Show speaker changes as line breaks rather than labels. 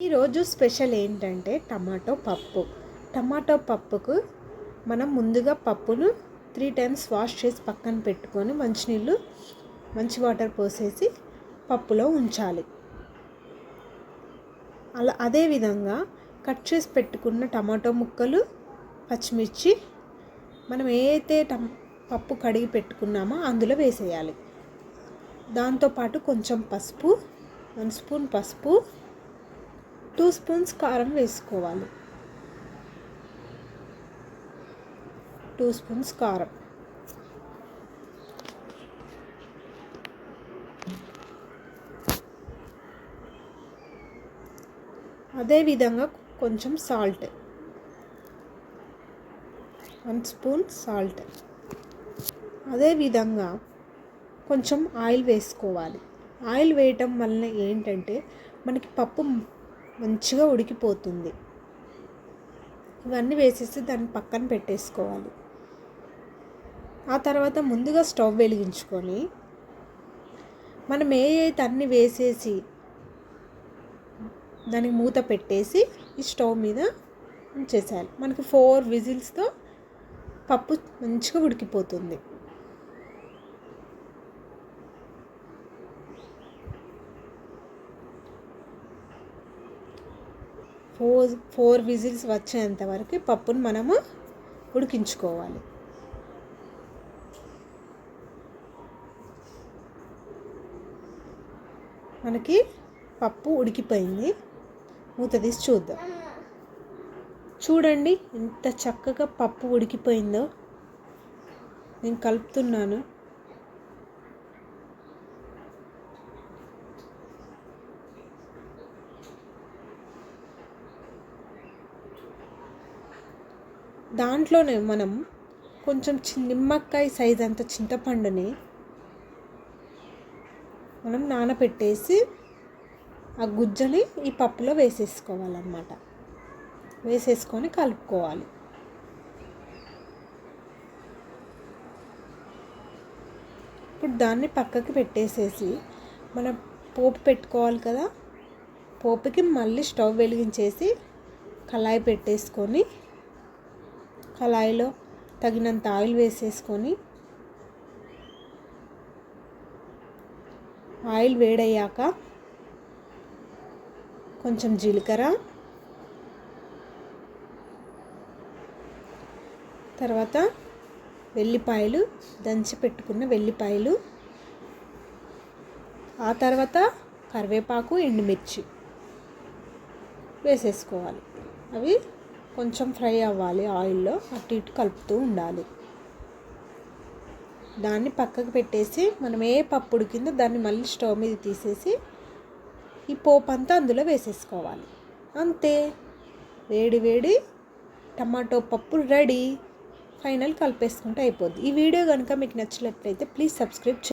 ఈరోజు స్పెషల్ ఏంటంటే టమాటో పప్పు. టమాటో పప్పుకు మనం ముందుగా పప్పును త్రీ టైమ్స్ వాష్ చేసి పక్కన పెట్టుకొని మంచినీళ్ళు మంచి వాటర్ పోసేసి పప్పులో ఉంచాలి. అలా అదేవిధంగా కట్ చేసి పెట్టుకున్న టమాటో ముక్కలు పచ్చిమిర్చి మనం ఏ అయితే టమ్ పప్పు కడిగి పెట్టుకున్నామో అందులో వేసేయాలి. దాంతోపాటు కొంచెం పసుపు వన్ స్పూన్ పసుపు టూ స్పూన్స్ కారం వేసుకోవాలి. టూ స్పూన్స్ కారం. అదేవిధంగా కొంచెం సాల్ట్. One spoon salt. అదేవిధంగా కొంచెం ఆయిల్ వేసుకోవాలి. ఆయిల్ వేయటం వలన ఏంటంటే మనకి పప్పు మంచిగా ఉడికిపోతుంది. ఇవన్నీ వేసేసి దాన్ని పక్కన పెట్టేసుకోవాలి. ఆ తర్వాత ముందుగా స్టవ్ వెలిగించుకొని మనం ఏ అయితే అన్ని వేసేసి దానికి మూత పెట్టేసి ఈ స్టవ్ మీద ఉంచేసాలి మనకి ఫోర్ విజిల్స్తో పప్పు మంచిగా ఉడికిపోతుంది. ఫోర్ ఫోర్ విజిల్స్ వచ్చేంత వరకు పప్పును మనము ఉడికించుకోవాలి. మనకి పప్పు ఉడికిపోయింది. మూత తీసి చూద్దాం. చూడండి ఎంత చక్కగా పప్పు ఉడికిపోయిందో. నేను కలుపుతున్నాను. దాంట్లోనే మనం కొంచెం చి నిమ్మకాయ సైజ్ అంత చింతపండుని మనం నానబెట్టేసి ఆ గుజ్జని ఈ పప్పులో వేసేసుకోవాలన్నమాట. వేసేసుకొని కలుపుకోవాలి. ఇప్పుడు దాన్ని పక్కకి పెట్టేసేసి మనం పోపు పెట్టుకోవాలి కదా పోపుకి మళ్ళీ స్టవ్ వెలిగించేసి కళాయి పెట్టేసుకొని కళాయిలో తగినంత ఆయిల్ వేసేసుకొని ఆయిల్ వేడయ్యాక కొంచెం జీలకర్ర తర్వాత వెల్లిపాయలు దంచి పెట్టుకున్న వెల్లిపాయలు ఆ తర్వాత కరివేపాకు ఎండుమిర్చి వేసేసుకోవాలి. అవి కొంచెం ఫ్రై అవ్వాలి ఆయిల్లో అటు ఇటు కలుపుతూ ఉండాలి. దాన్ని పక్కకు పెట్టేసి మనం ఏ పప్పుడు కింద దాన్ని మళ్ళీ స్టవ్ మీద తీసేసి ఈ పోపు అంతా అందులో వేసేసుకోవాలి. అంతే. వేడి వేడి టమాటో పప్పు రెడీ. ఫైనల్ కలిపేసుకుంటే అయిపోద్ది. ఈ వీడియో కనుక మీకు నచ్చినట్లయితే ప్లీజ్ సబ్స్క్రైబ్